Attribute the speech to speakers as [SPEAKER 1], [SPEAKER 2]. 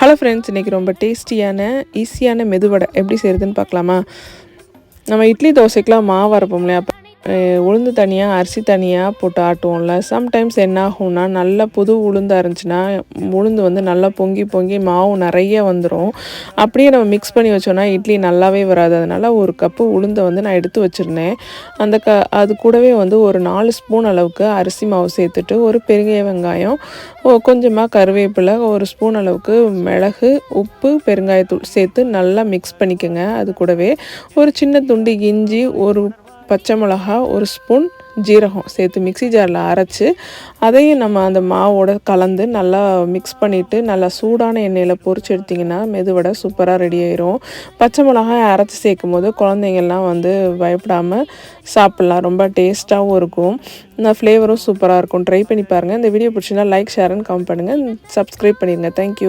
[SPEAKER 1] Hello friends இன்றைக்கி ரொம்ப டேஸ்டியான ஈஸியான மெதுவடை எப்படி செய்கிறதுன்னு பார்க்கலாமா? நம்ம இட்லி தோசைக்கெலாம் மாவு அரைப்போம் இல்லையா? அப்போ உளுந்து தனியாக அரிசி தனியாக போட்டு ஆட்டுவோம்ல. சம்டைம்ஸ் என்ன ஆகும்னா நல்ல புது உளுந்தாக இருந்துச்சுன்னா உளுந்து வந்து நல்லா பொங்கி பொங்கி மாவு நிறைய வந்துடும் அப்படியே நம்ம மிக்ஸ் பண்ணி வச்சோன்னா இட்லி நல்லாவே வராது. அதனால் ஒரு கப்பு உளுந்தை வந்து நான் எடுத்து வச்சுருந்தேன். அந்த க அது கூடவே வந்து ஒரு நாலு ஸ்பூன் அளவுக்கு அரிசி மாவு சேர்த்துட்டு ஒரு பெருங்காய வெங்காயம் கொஞ்சமாக கருவேப்பிலை ஒரு ஸ்பூன் அளவுக்கு மிளகு உப்பு பெருங்காயத்தூள் சேர்த்து நல்லா மிக்ஸ் பண்ணிக்கோங்க. அது கூடவே ஒரு சின்ன துண்டு இஞ்சி ஒரு பச்சை மிளகா ஒரு ஸ்பூன் ஜீரகம் சேர்த்து மிக்ஸி ஜாரில் அரைச்சி அதையும் நம்ம அந்த மாவோட கலந்து நல்லா மிக்ஸ் பண்ணிவிட்டு நல்லா சூடான எண்ணெயில் பொறிச்சு எடுத்திங்கன்னா மெதுவடை சூப்பராக ரெடி ஆயிரும். பச்சை மிளகாய் அரைச்சி சேர்க்கும் போது குழந்தைங்கள்லாம் வந்து பயப்படாமல் சாப்பிட்லாம். ரொம்ப டேஸ்ட்டாகவும் இருக்கும். இந்த ஃப்ளேவரும் சூப்பராக இருக்கும். ட்ரை பண்ணி பாருங்கள் இந்த வீடியோ பிடிச்சிங்கன்னா லைக் ஷேர் அண்ட் கமெண்ட் பண்ணுங்கள் சப்ஸ்கிரைப் பண்ணிடுங்க தேங்க்யூ